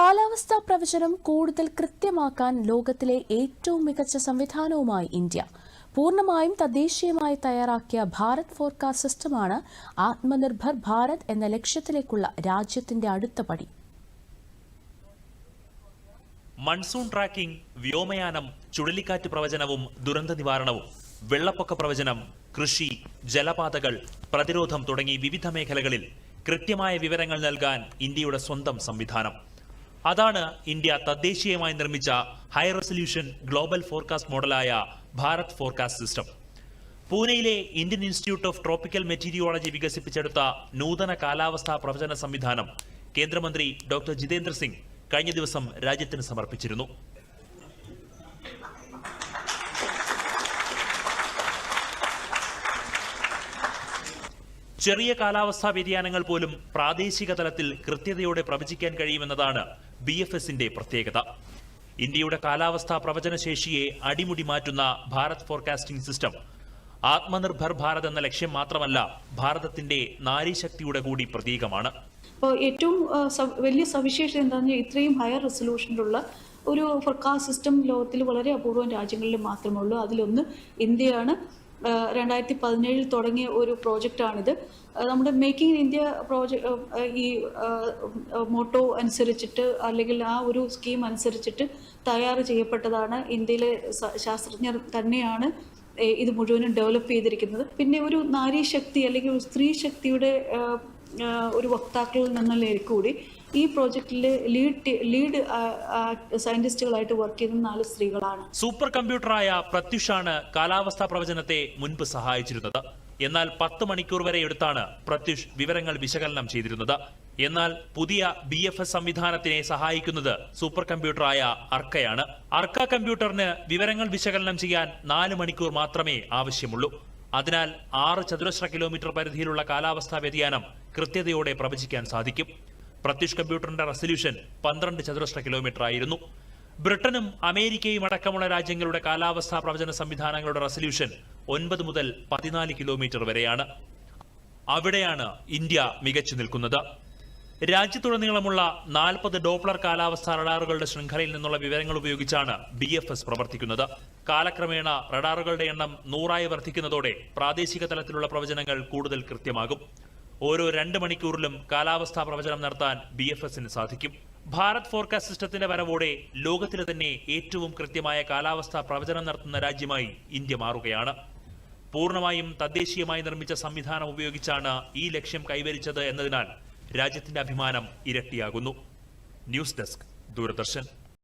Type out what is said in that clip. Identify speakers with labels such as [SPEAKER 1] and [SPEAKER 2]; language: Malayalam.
[SPEAKER 1] കാലാവസ്ഥാ പ്രവചനം കൂടുതൽ കൃത്യമാക്കാൻ ലോകത്തിലെ ഏറ്റവും മികച്ച സംവിധാനവുമായി ഇന്ത്യ. പൂർണമായും തദ്ദേശീയമായി തയ്യാറാക്കിയ ഭാരത് ഫോർകാസ്റ്റ് സിസ്റ്റമാണ് ആത്മനിർഭർ ഭാരത് എന്ന ലക്ഷ്യത്തിലേക്കുള്ള രാജ്യത്തിന്റെ അടുത്ത പടി.
[SPEAKER 2] മൺസൂൺ ട്രാക്കിംഗ് വ്യോമയാനം ചുഴലിക്കാറ്റ് പ്രവചനവും ദുരന്ത നിവാരണവും വെള്ളപ്പൊക്ക പ്രവചനം കൃഷി ജലപാതകൾ പ്രതിരോധം തുടങ്ങി വിവിധ മേഖലകളിൽ കൃത്യമായ വിവരങ്ങൾ നൽകാൻ ഇന്ത്യയുടെ സ്വന്തം സംവിധാനം. അതാണ് ഇന്ത്യ തദ്ദേശീയമായി നിർമ്മിച്ച ഹൈ റെസൊല്യൂഷൻ ഗ്ലോബൽ ഫോർകാസ്റ്റ് മോഡലായ ഭാരത് ഫോർകാസ്റ്റ് സിസ്റ്റം പൂനെയിലെ Indian institute of tropical meteorology വികസിപ്പിച്ചെടുത്ത നൂതന കാലാവസ്ഥാ പ്രവചന സംവിധാനം കേന്ദ്രമന്ത്രി ഡോക്ടർ ജിതേന്ദ്ര സിംഗ് കഴിഞ്ഞ ദിവസം രാജ്യത്തിന് സമർപ്പിച്ചിരുന്നു. ചെറിയ കാലാവസ്ഥാ വ്യതിയാനങ്ങൾ പോലും പ്രാദേശിക തലത്തിൽ കൃത്യതയോടെ പ്രവചിക്കാൻ കഴിയുമെന്നതാണ് ബി എഫ് എസിന്റെ പ്രത്യേകത. ഇന്ത്യയുടെ കാലാവസ്ഥാ പ്രവചനശേഷിയെ അടിമുടി മാറ്റുന്ന ഭാരത് ഫോർകാസ്റ്റിംഗ് സിസ്റ്റം ആത്മനിർഭർ ഭാരത് എന്ന ലക്ഷ്യം മാത്രമല്ല ഭാരതത്തിന്റെ നാരീശക്തിയുടെ കൂടി പ്രതീകമാണ്.
[SPEAKER 3] ഇപ്പോൾ ഏറ്റവും വലിയ സവിശേഷത എന്താണെന്ന് ഇത്രയും ഹയർ റെസൊല്യൂഷനിലുള്ള ഒരു ഫോർകാസ്റ്റ് സിസ്റ്റം ലോകത്തിൽ വളരെ അപൂർവം രാജ്യങ്ങളിൽ മാത്രമേ ഉള്ളൂ. അതിലൊന്ന് ഇന്ത്യയാണ്. രണ്ടായിരത്തി പതിനേഴിൽ തുടങ്ങിയ ഒരു പ്രോജക്റ്റാണിത്. നമ്മുടെ മേക്കിംഗ് ഇൻ ഇന്ത്യ പ്രോജക്ട് ഈ മോട്ടോ അനുസരിച്ചിട്ട് അല്ലെങ്കിൽ ആ ഒരു സ്കീം അനുസരിച്ചിട്ട് തയ്യാർ ചെയ്യപ്പെട്ടതാണ് ഇന്ത്യയിലെ ശാസ്ത്രജ്ഞർ തന്നെയാണ് ഇത് മുഴുവനും ഡെവലപ്പ് ചെയ്തിരിക്കുന്നത്. പിന്നെ ഒരു നാരീശക്തി അല്ലെങ്കിൽ ഒരു സ്ത്രീ ശക്തിയുടെ ഒരു വക്താക്കളിൽ നിന്നുള്ള കൂടി. ഈ പ്രോജക്റ്റിൽ ലീഡ് ലീഡ് സയന്റിസ്റ്റുകളായിട്ട് വർക്ക് ചെയ്യുന്ന നാല് സ്ത്രീകളാണ്.
[SPEAKER 2] സൂപ്പർ കമ്പ്യൂട്ടറായ പ്രത്യുഷാണ് കാലാവസ്ഥാ പ്രവചനത്തെ മുൻപ് സഹായിച്ചിരുന്നത്. എന്നാൽ പത്ത് മണിക്കൂർ വരെ എടുത്താണ് പ്രത്യുഷ് വിവരങ്ങൾ വിശകലനം ചെയ്തിരുന്നത്. എന്നാൽ പുതിയ ബി എഫ് എസ് സംവിധാനത്തിനെ സഹായിക്കുന്നത് സൂപ്പർ കമ്പ്യൂട്ടറായ അർക്കയാണ്. അർക്ക കമ്പ്യൂട്ടറിന് വിവരങ്ങൾ വിശകലനം ചെയ്യാൻ നാല് മണിക്കൂർ മാത്രമേ ആവശ്യമുള്ളൂ. അതിനാൽ ആറ് ചതുരശ്ര കിലോമീറ്റർ പരിധിയിലുള്ള കാലാവസ്ഥാ വ്യതിയാനം കൃത്യതയോടെ പ്രവചിക്കാൻ സാധിക്കും. പ്രത്യുഷ് കമ്പ്യൂട്ടറിന്റെ റെസല്യൂഷൻ പന്ത്രണ്ട് ചതുരശ്ര കിലോമീറ്റർ ആയിരുന്നു ബ്രിട്ടനും അമേരിക്കയും അടക്കമുള്ള രാജ്യങ്ങളുടെ കാലാവസ്ഥാ പ്രവചന സംവിധാനങ്ങളുടെ റെസല്യൂഷൻ ഒൻപത് മുതൽ പതിനാല് കിലോമീറ്റർ വരെയാണ്. അവിടെയാണ് ഇന്ത്യ മികച്ചു നിൽക്കുന്നത്. രാജ്യത്തുടനീളമുള്ള നാൽപ്പത് ഡോപ്ലർ കാലാവസ്ഥാ റഡാറുകളുടെ ശൃംഖലയിൽ നിന്നുള്ള വിവരങ്ങൾ ഉപയോഗിച്ചാണ് ബി എഫ് എസ് പ്രവർത്തിക്കുന്നത്. കാലക്രമേണ റഡാറുകളുടെ എണ്ണം നൂറായി വർദ്ധിക്കുന്നതോടെ പ്രാദേശിക തലത്തിലുള്ള പ്രവചനങ്ങൾ കൂടുതൽ കൃത്യമാകും. ഓരോ രണ്ട് മണിക്കൂറിലും കാലാവസ്ഥാ പ്രവചനം നടത്താൻ ബി എഫ് എസിന് സാധിക്കും. ഭാരത് ഫോർകാസ്റ്റ് സിസ്റ്റത്തിന്റെ വരവോടെ ലോകത്തിലെ തന്നെ ഏറ്റവും കൃത്യമായ കാലാവസ്ഥാ പ്രവചനം നടത്തുന്ന രാജ്യമായി ഇന്ത്യ മാറുകയാണ്. പൂർണമായും തദ്ദേശീയമായി നിർമ്മിച്ച സംവിധാനം ഉപയോഗിച്ചാണ് ഈ ലക്ഷ്യം കൈവരിച്ചത് എന്നതിനാൽ രാജ്യത്തിന്റെ അഭിമാനം ഇരട്ടിയാകുന്നു. News desk Doordarshan.